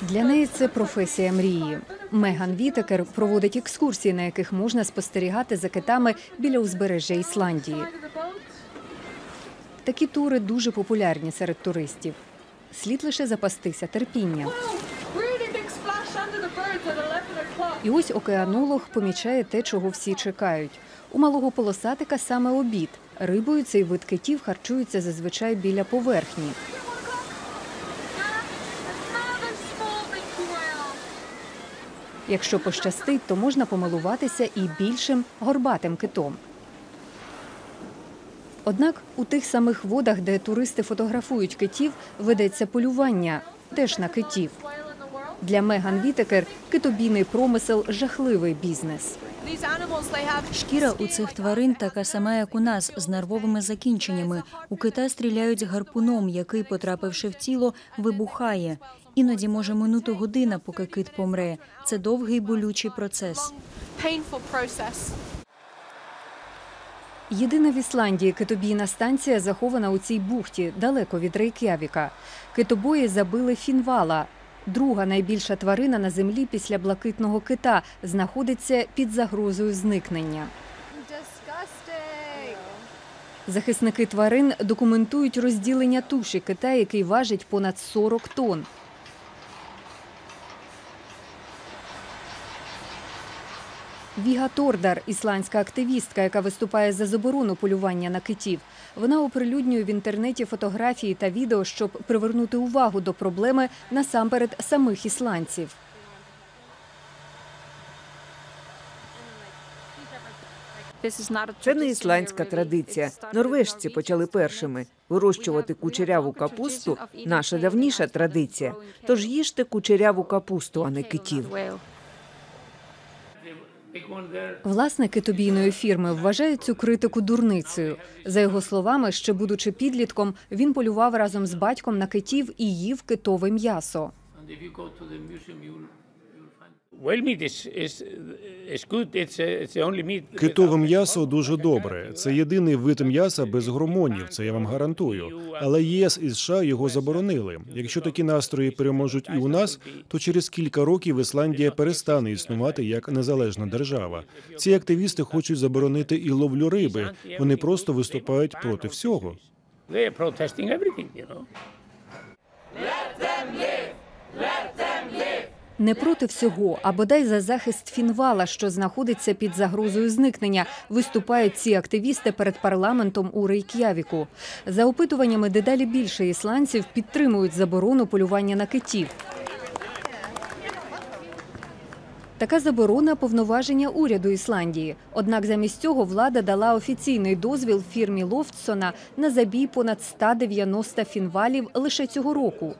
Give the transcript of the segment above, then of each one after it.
Для неї це професія мрії. Меган Вітекер проводить екскурсії, на яких можна спостерігати за китами біля узбережжя Ісландії. Такі тури дуже популярні серед туристів. Слід лише запастися терпінням. І ось океанолог помічає те, чого всі чекають. У малого полосатика саме обід. Рибою цей вид китів харчується зазвичай біля поверхні. Якщо пощастить, то можна помилуватися і більшим горбатим китом. Однак у тих самих водах, де туристи фотографують китів, ведеться полювання теж на китів. Для Меган Вітекер китобійний промисел жахливий бізнес. Шкіра у цих тварин така сама, як у нас, з нервовими закінченнями. У кита стріляють гарпуном, який, потрапивши в тіло, вибухає. Іноді може минути година, поки кит помре. Це довгий болючий процес. Єдина в Ісландії китобійна станція захована у цій бухті, далеко від Рейк'явіка. Китобої забили фінвала. Друга найбільша тварина на землі після блакитного кита знаходиться під загрозою зникнення. Захисники тварин документують розділення туші кита, який важить понад 40 тонн. Віга Тордар, ісландська активістка, яка виступає за заборону полювання на китів. Вона оприлюднює в інтернеті фотографії та відео, щоб привернути увагу до проблеми насамперед самих ісландців. Це не ісландська традиція. Норвежці почали першими. Вирощувати кучеряву капусту наша давніша традиція. Тож їжте кучеряву капусту, а не китів. Власник тобійної фірми вважають цю критику дурницею. За його словами, ще будучи підлітком, він полював разом з батьком на китів і їв китове м'ясо. Китове м'ясо дуже добре. Це єдиний вид м'яса без гормонів. Це я вам гарантую. Але ЄС і США його заборонили. Якщо такі настрої переможуть і у нас, то через кілька років Ісландія перестане існувати як незалежна держава. Ці активісти хочуть заборонити і ловлю риби. Вони просто виступають проти всього. Не проти всього, а бодай за захист фінвала, що знаходиться під загрозою зникнення, виступають ці активісти перед парламентом у Рейк'явіку. За опитуваннями дедалі більше ісландців підтримують заборону полювання на китів. Така заборона повноваження уряду Ісландії. Однак замість цього влада дала офіційний дозвіл фірмі Лофтсона на забій понад 190 фінвалів лише цього року.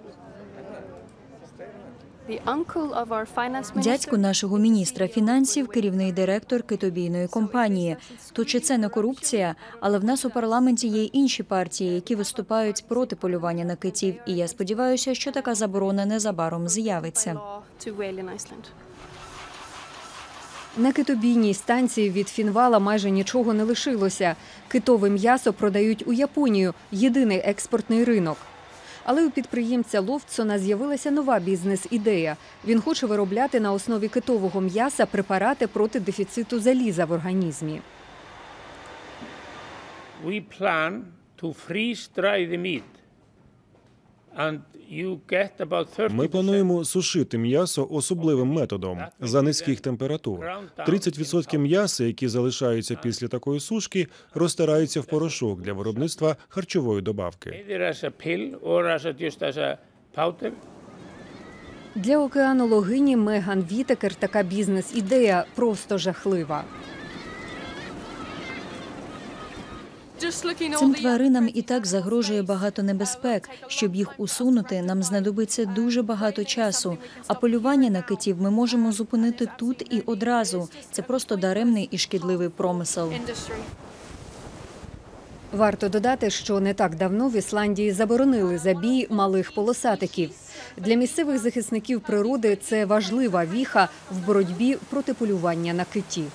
Дядько нашого міністра фінансів, керівний директор китобійної компанії. То чи це не корупція? Але в нас у парламенті є інші партії, які виступають проти полювання на китів. І я сподіваюся, що така заборона незабаром з'явиться. На китобійній станції від фінвала майже нічого не лишилося. Китове м'ясо продають у Японію єдиний експортний ринок. Але у підприємця Ловцона з'явилася нова бізнес-ідея. Він хоче виробляти на основі китового м'яса препарати проти дефіциту заліза в організмі. We plan to freeze dry the you get about 30 Ми плануємо сушити м'ясо особливим методом за низьких температур. 30% м'яса, які залишаються після такої сушки, розтираються в порошок для виробництва харчової добавки. Для океанологині Меган Вітекер така бізнес-ідея просто жахлива. Цим тваринам і так загрожує багато небезпек. Щоб їх усунути, нам знадобиться дуже багато часу. А полювання на китів ми можемо зупинити тут і одразу. Це просто даремний і шкідливий промисел. Варто додати, що не так давно в Ісландії заборонили забій малих полосатиків. Для місцевих захисників природи це важлива віха в боротьбі проти полювання на китів.